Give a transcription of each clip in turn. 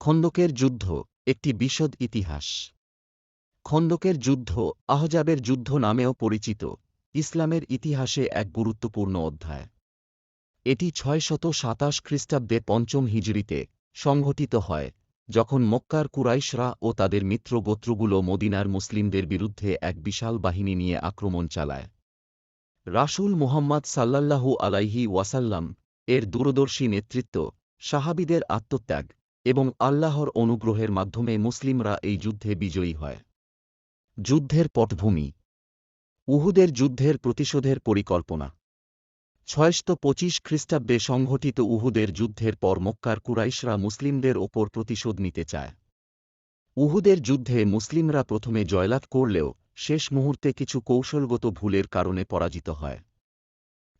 খন্দকের যুদ্ধ, একটি বিশদ ইতিহাস। খন্দকের যুদ্ধ আহজাবের যুদ্ধ নামেও পরিচিত, ইসলামের ইতিহাসে এক গুরুত্বপূর্ণ অধ্যায়। এটি ছয়শত সাতাশ খ্রিস্টাব্দে পঞ্চম হিজরিতে সংঘটিত হয়, যখন মক্কার কুরাইশরা ও তাদের মিত্র গোত্রগুলো মদিনার মুসলিমদের বিরুদ্ধে এক বিশাল বাহিনী নিয়ে আক্রমণ চালায়। রাসূল মুহাম্মদ সাল্লাল্লাহু আলাইহি ওয়াসাল্লাম এর দূরদর্শী নেতৃত্ব সাহাবিদের আত্মত্যাগ এবং আল্লাহর অনুগ্রহের মাধ্যমে মুসলিমরা এই যুদ্ধে বিজয়ী হয়। যুদ্ধের পটভূমি। উহুদের যুদ্ধের প্রতিশোধের পরিকল্পনা। ছয়শত পঁচিশ খ্রিস্টাব্দে সংঘটিত উহুদের যুদ্ধের পর মক্কার কুরাইশরা মুসলিমদের ওপর প্রতিশোধ নিতে চায়। উহুদের যুদ্ধে মুসলিমরা প্রথমে জয়লাভ করলেও শেষ মুহূর্তে কিছু কৌশলগত ভুলের কারণে পরাজিত হয়।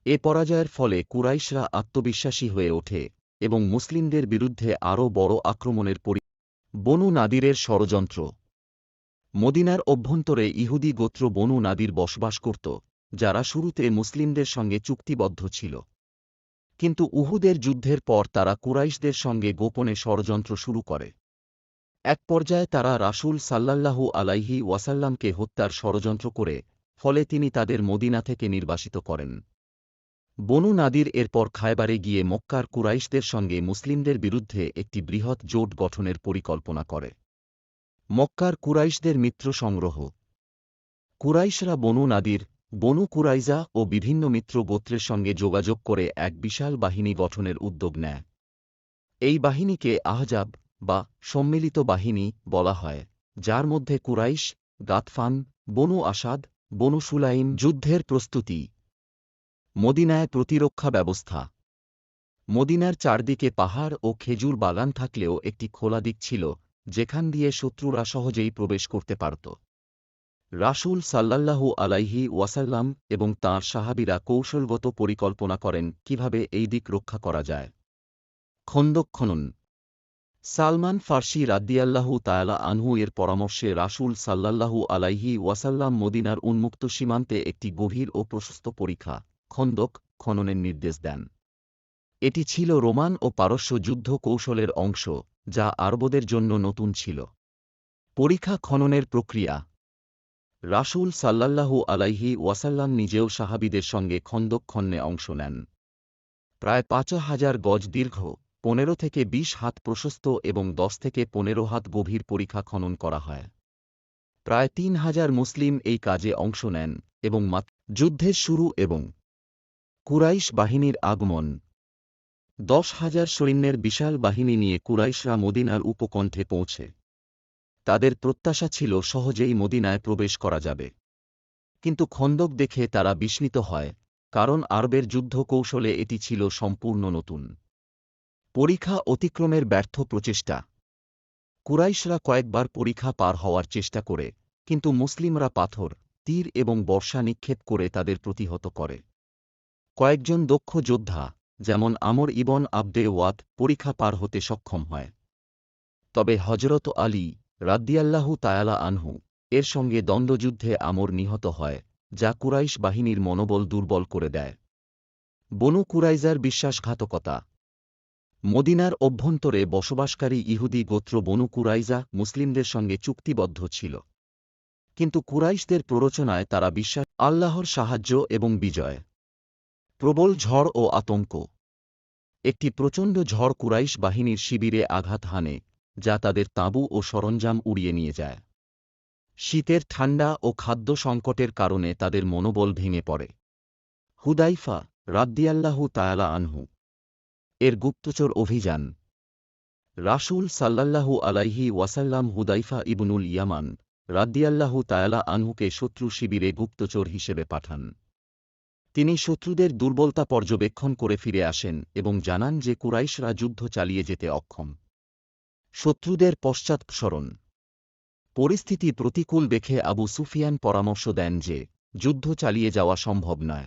এ পরাজয়ের ফলে কুরাইশরা আত্মবিশ্বাসী হয়ে ওঠে। এবং মুসলিমদের বিরুদ্ধে আরও বড় আক্রমণের পরি বনু নাদিরের ষড়যন্ত্র। মদিনার অভ্যন্তরে ইহুদি গোত্র বনু নাদির বসবাস করত, যারা শুরুতে মুসলিমদের সঙ্গে চুক্তিবদ্ধ ছিল। কিন্তু উহুদের যুদ্ধের পর তারা কুরাইশদের সঙ্গে গোপনে ষড়যন্ত্র শুরু করে। এক পর্যায়ে তারা রাসূল সাল্লাল্লাহু আলাইহি ওয়াসাল্লামকে হত্যার ষড়যন্ত্র করে, ফলে তিনি তাদের মদিনা থেকে নির্বাসিত করেন। বনু নাদির এরপর খায়বারে গিয়ে মক্কার কুরাইশদের সঙ্গে মুসলিমদের বিরুদ্ধে একটি বৃহৎ জোট গঠনের পরিকল্পনা করে। মক্কার কুরাইশদের মিত্র সংগ্রহ। কুরাইশরা বনু নাদির, বনু কুরাইজা ও বিভিন্ন মিত্র গোত্রের সঙ্গে যোগাযোগ করে এক বিশাল বাহিনী গঠনের উদ্যোগ নেয়। এই বাহিনীকে আহজাব বা সম্মিলিত বাহিনী বলা হয়, যার মধ্যে কুরাইশ, গাতফান, বনু আসাদ, বনু সুলাইম যুদ্ধের প্রস্তুতি মদিনায় প্রতিরক্ষা ব্যবস্থা। মদিনার চারদিকে পাহাড় ও খেজুর বাগান থাকলেও একটি খোলা দিক ছিল, যেখান দিয়ে শত্রুরা সহজেই প্রবেশ করতে পারত। রাসূল সাল্লাল্লাহু আলাইহি ওয়াসাল্লাম এবং তাঁর সাহাবিরা কৌশলগত পরিকল্পনা করেন কীভাবে এই দিক রক্ষা করা যায়। খন্দক খনন সালমান ফার্সি রাদ্দিয়াল্লাহু তায়ালা আনহু এর পরামর্শে রাসূল সাল্লাল্লাহু আলাইহি ওয়াসাল্লাম মদিনার উন্মুক্ত সীমান্তে একটি গভীর ও প্রশস্ত পরীক্ষা খন্দক খননের নির্দেশ দেন। এটি ছিল রোমান ও পারস্য যুদ্ধ কৌশলের অংশ, যা আরবদের জন্য নতুন ছিল। পরীক্ষা খননের প্রক্রিয়া। রাসূল সাল্লাল্লাহু আলাইহি ওয়াসাল্লাম নিজেও সাহাবিদের সঙ্গে খন্দক খন্নে অংশ নেন। প্রায় পাঁচ হাজার গজ দীর্ঘ, পনেরো থেকে বিশ হাত প্রশস্ত এবং দশ থেকে পনেরো হাত গভীর পরীক্ষা খনন করা হয়। প্রায় তিন হাজার মুসলিম এই কাজে অংশ নেন এবং যুদ্ধের শুরু এবং কুরাইশ বাহিনীর আগমন। দশ হাজার সৈন্যের বিশাল বাহিনী নিয়ে কুরাইশরা মদিনার উপকণ্ঠে পৌঁছে। তাদের প্রত্যাশা ছিল সহজেই মদিনায় প্রবেশ করা যাবে। কিন্তু খন্দক দেখে তারা বিস্মিত হয়, কারণ আরবের যুদ্ধ কৌশলে এটি ছিল সম্পূর্ণ নতুন। পরীক্ষা অতিক্রমের ব্যর্থ প্রচেষ্টা। কুরাইশরা কয়েকবার পরীক্ষা পার হওয়ার চেষ্টা করে, কিন্তু মুসলিমরা পাথর, তীর এবং বর্ষা নিক্ষেপ করে তাদের প্রতিহত করে। কয়েকজন দক্ষ যোদ্ধা, যেমন আমর ইবন আবদে ওয়াদ, পরীক্ষা পার হতে সক্ষম হয়। তবে হজরত আলী রাদ্দিয়াল্লাহু তায়ালা আনহু এর সঙ্গে দ্বন্দ্বযুদ্ধে আমর নিহত হয়, যা কুরাইশ বাহিনীর মনোবল দুর্বল করে দেয়। বনু কুরাইজার বিশ্বাসঘাতকতা। মদিনার অভ্যন্তরে বসবাসকারী ইহুদি গোত্র বনু কুরাইজা মুসলিমদের সঙ্গে চুক্তিবদ্ধ ছিল। কিন্তু কুরাইশদের প্ররোচনায় তারা বিশ্বাস, আল্লাহর সাহায্য এবং বিজয় প্রবল ঝড় ও আতঙ্ক। একটি প্রচণ্ড ঝড় কুরাইশ বাহিনীর শিবিরে আঘাত হানে, যা তাদের তাঁবু ও সরঞ্জাম উড়িয়ে নিয়ে যায়। শীতের ঠান্ডা ও খাদ্য সংকটের কারণে তাদের মনোবল ভেঙে পড়ে। হুদাইফা রাদ্দিয়াল্লাহু তায়ালা আনহু এর গুপ্তচর অভিযান। রাসূল সাল্লাল্লাহু আলাইহি ওয়াসাল্লাম হুদাইফা ইবনুল ইয়ামান রাদ্দিয়াল্লাহু তায়ালা আনহুকে শত্রু শিবিরে গুপ্তচর হিসেবে পাঠান। তিনি শত্রুদের দুর্বলতা পর্যবেক্ষণ করে ফিরে আসেন এবং জানান যে কুরাইশরা যুদ্ধ চালিয়ে যেতে অক্ষম। শত্রুদের পশ্চাৎসরণ পরিস্থিতি প্রতিকূল দেখে আবু সুফিয়ান পরামর্শ দেন যে, যুদ্ধ চালিয়ে যাওয়া সম্ভব নয়।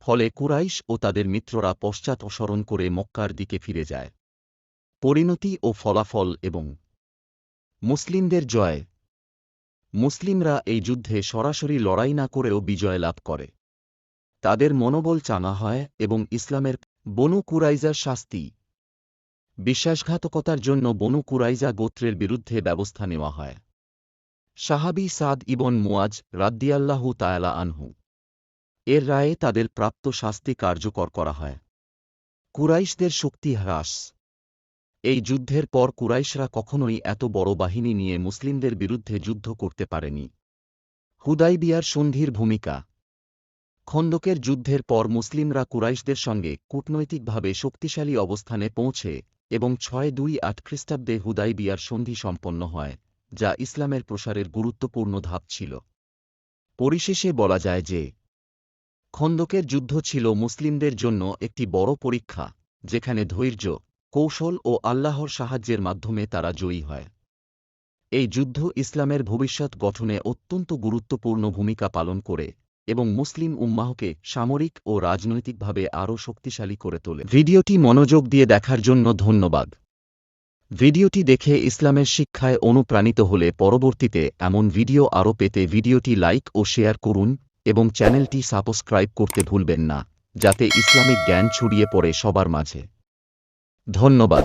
ফলে কুরাইশ ও তাদের মিত্ররা পশ্চাৎসরণ করে মক্কার দিকে ফিরে যায়। পরিণতি ও ফলাফল এবং মুসলিমদের জয়। মুসলিমরা এই যুদ্ধে সরাসরি লড়াই না করেও বিজয় লাভ করে। তাদের মনোবল চাঙা হয় এবং ইসলামের বনু কুরাইজার শাস্তি, বিশ্বাসঘাতকতার জন্য বনু কুরাইজা গোত্রের বিরুদ্ধে ব্যবস্থা নেওয়া হয়। সাহাবি সাদ ইবন মুয়াজ রাদ্দিয়াল্লাহু তায়ালা আনহু, এর রায়ে তাদের প্রাপ্ত শাস্তি কার্যকর করা হয়। কুরাইশদের শক্তি হ্রাস। এই যুদ্ধের পর কুরাইশরা কখনোই এত বড় বাহিনী নিয়ে মুসলিমদের বিরুদ্ধে যুদ্ধ করতে পারেনি। হুদাইবিয়ার সন্ধির ভূমিকা খন্দকের যুদ্ধের পর মুসলিমরা কুরাইশদের সঙ্গে কূটনৈতিকভাবে শক্তিশালী অবস্থানে পৌঁছে এবং ছয় দুই আট খ্রিস্টাব্দে হুদাই বিয়ার সন্ধি সম্পন্ন হয়, যা ইসলামের প্রসারের গুরুত্বপূর্ণ ধাপ ছিল। পরিশেষে বলা যায় যে, খন্দকের যুদ্ধ ছিল মুসলিমদের জন্য একটি বড় পরীক্ষা, যেখানে ধৈর্য, কৌশল ও আল্লাহর সাহায্যের মাধ্যমে তারা জয়ী হয়। এই যুদ্ধ ইসলামের ভবিষ্যৎ গঠনে অত্যন্ত গুরুত্বপূর্ণ ভূমিকা পালন করে। এবং মুসলিম উম্মাহকে সামরিক ও রাজনৈতিকভাবে আরও শক্তিশালী করে তোলে। ভিডিওটি মনোযোগ দিয়ে দেখার জন্য ধন্যবাদ। ভিডিওটি দেখে ইসলামের শিক্ষায় অনুপ্রাণিত হলে পরবর্তীতে এমন ভিডিও আরও পেতে ভিডিওটি লাইক ও শেয়ার করুন এবং চ্যানেলটি সাবস্ক্রাইব করতে ভুলবেন না, যাতে ইসলামিক জ্ঞান ছড়িয়ে পড়ে সবার মাঝে। ধন্যবাদ।